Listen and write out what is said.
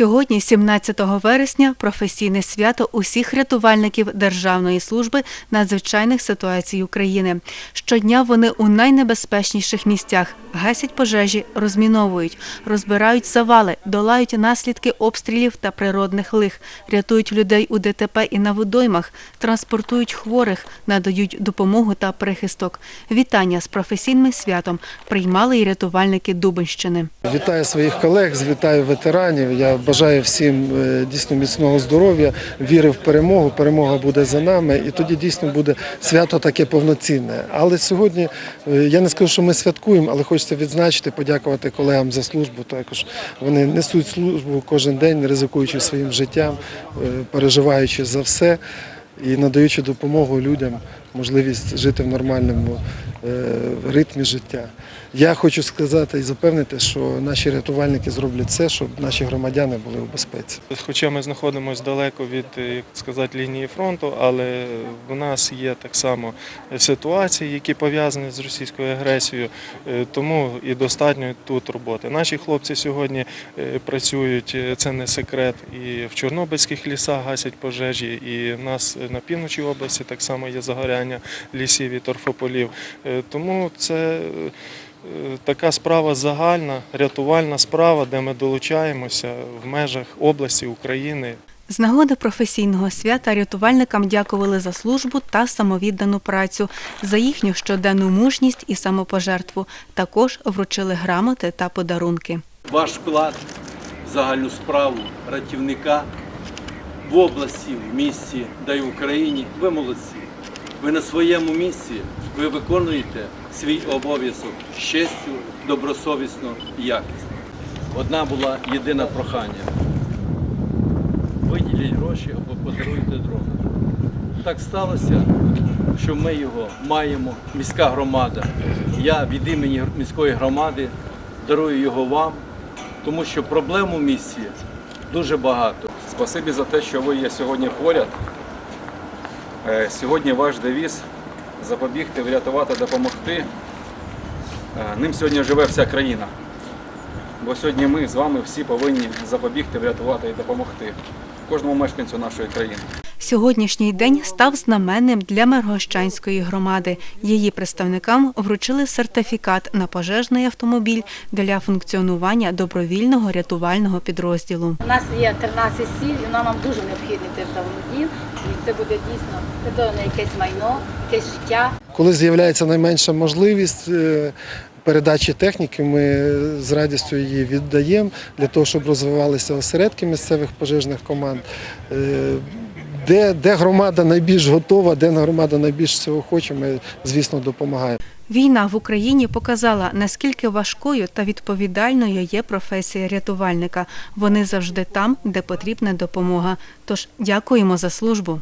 Сьогодні, 17 вересня, професійне свято усіх рятувальників Державної служби надзвичайних ситуацій України. Щодня вони у найнебезпечніших місцях гасять пожежі, розміновують, розбирають завали, долають наслідки обстрілів та природних лих, рятують людей у ДТП і на водоймах, транспортують хворих, надають допомогу та прихисток. Вітання з професійним святом приймали і рятувальники Дубинщини. Вітаю своїх колег, вітаю ветеранів. Я бажаю всім е, дійсно міцного здоров'я, віри в перемогу. Перемога буде за нами, і тоді дійсно буде свято таке повноцінне. Але сьогодні е, я не скажу, що ми святкуємо, але хочеться відзначити, подякувати колегам за службу. Також вони несуть службу кожен день, ризикуючи своїм життям, е, переживаючи за все і надаючи допомогу людям, можливість жити в нормальному е, ритмі життя. Я хочу сказати і запевнити, що наші рятувальники зроблять все, щоб наші громадяни були у безпеці. Хоча ми знаходимося далеко від е, як сказати, лінії фронту, але в нас є так само ситуації, які пов'язані з російською агресією, е, тому і достатньо тут роботи. Наші хлопці сьогодні працюють, це не секрет, і в Чорнобильських лісах гасять пожежі, і в нас на півночі області так само є загоряння лісів і торфополів. Е, Тому це е, така справа загальна, рятувальна справа, де ми долучаємося в межах області України. З нагоди професійного свята рятувальникам дякували за службу та самовіддану працю, за їхню щоденну мужність і самопожертву. Також вручили грамоти та подарунки. ваш вклад в загальну справу рятівника в області, в місті, да й в Україні. Ви молодці. Ви на своєму місці, ви виконуєте свій обов'язок з честю, добросовісно і якісно. Одна була єдина прохання. Виділіть гроші або подаруйте дрон. Так сталося, що ми його маємо, міська громада. Я від імені міської громади дарую його вам, тому що проблем у місті дуже багато. Спасибі за те, що ви є сьогодні поряд. Е, Сьогодні ваш девіз запобігти, врятувати, допомогти. Е, Ним сьогодні живе вся країна. Бо сьогодні ми з вами всі повинні запобігти, врятувати і допомогти кожному мешканцю нашої країни. Сьогоднішній день став знаменним для Мергощанської громади. Її представникам вручили сертифікат на пожежний автомобіль для функціонування добровільного рятувального підрозділу. У нас є 13 сіл, і вона нам дуже необхідний цей автомобіль. І це буде дійсно придане якесь майно, якесь життя. Коли з'являється найменша можливість е, передачі техніки, ми з радістю її віддаємо для того, щоб розвивалися осередки місцевих пожежних команд. Де, де громада найбільш готова, де громада найбільш цього хоче, ми, звісно, допомагаємо. Війна в Україні показала, наскільки важкою та відповідальною є професія рятувальника. Вони завжди там, де потрібна допомога. Тож дякуємо за службу.